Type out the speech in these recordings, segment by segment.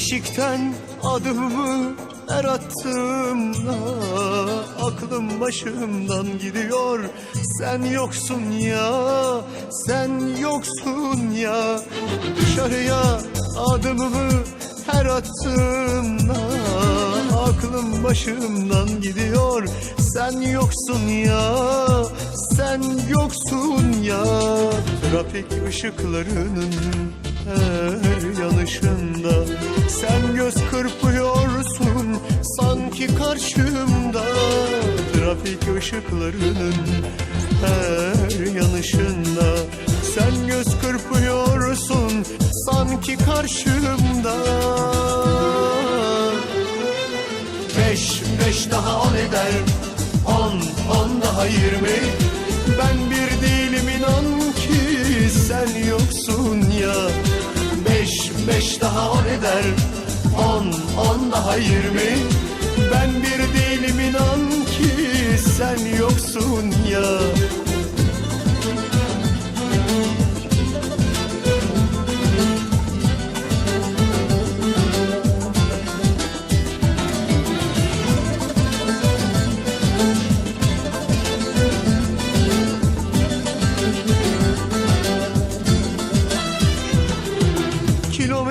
Şu eşikten adımımı her attığımda Aklım başımdan gidiyor. Sen yoksun ya, sen yoksun ya. Dışarıya adımımı her attığımda Aklım başımdan gidiyor. Sen yoksun ya, sen yoksun ya. Trafik ışıklarının her yanışında. Sen göz kırpıyorsun sanki karşımda. Trafik ışıklarının her yanışında. Sen göz kırpıyorsun sanki karşımda. Beş, beş daha on eder On, on daha yirmi. Ben bir değilim inan ki sen yoksun ya Beş, daha on eder On, on daha yirmi. Ben bir değilim inan ki sen yoksun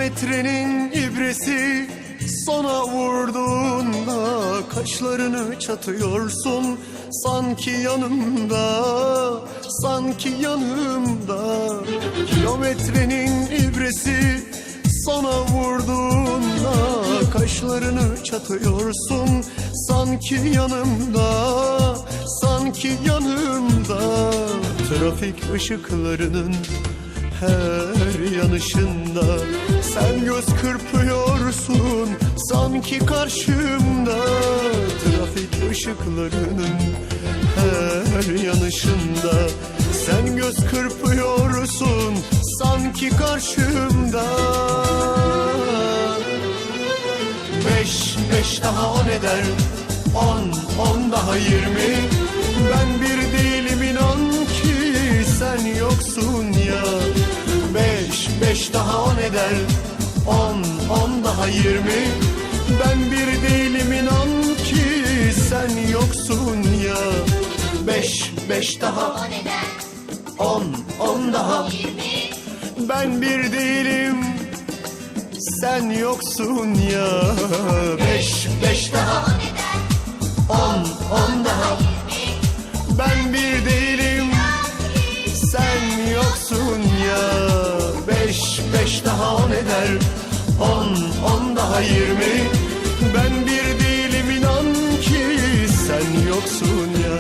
Kilometrenin ibresi sona vurduğunda Kaşlarını çatıyorsun. Sanki yanımda Sanki yanımda. Kilometrenin ibresi sona vurduğunda Kaşlarını çatıyorsun. Sanki yanımda Sanki yanımda. Trafik ışıklarının her yanışında. Sen göz kırpıyorsun sanki karşımda. Trafik ışıklarının her yanışında. Sen göz kırpıyorsun sanki karşımda. Beş, beş daha on eder On, on daha yirmi daha yirmi Ben bir değilim inan ki sen yoksun ya. Beş, beş daha. On eder on, on daha. Yirmi Ben bir değilim sen yoksun ya. Beş, beş daha. On eder On, on daha. Ben bir değilim Sen yoksun ya. Beş, beş daha. On eder On, on daha yirmi. Ben bir değilim inan ki Sen yoksun ya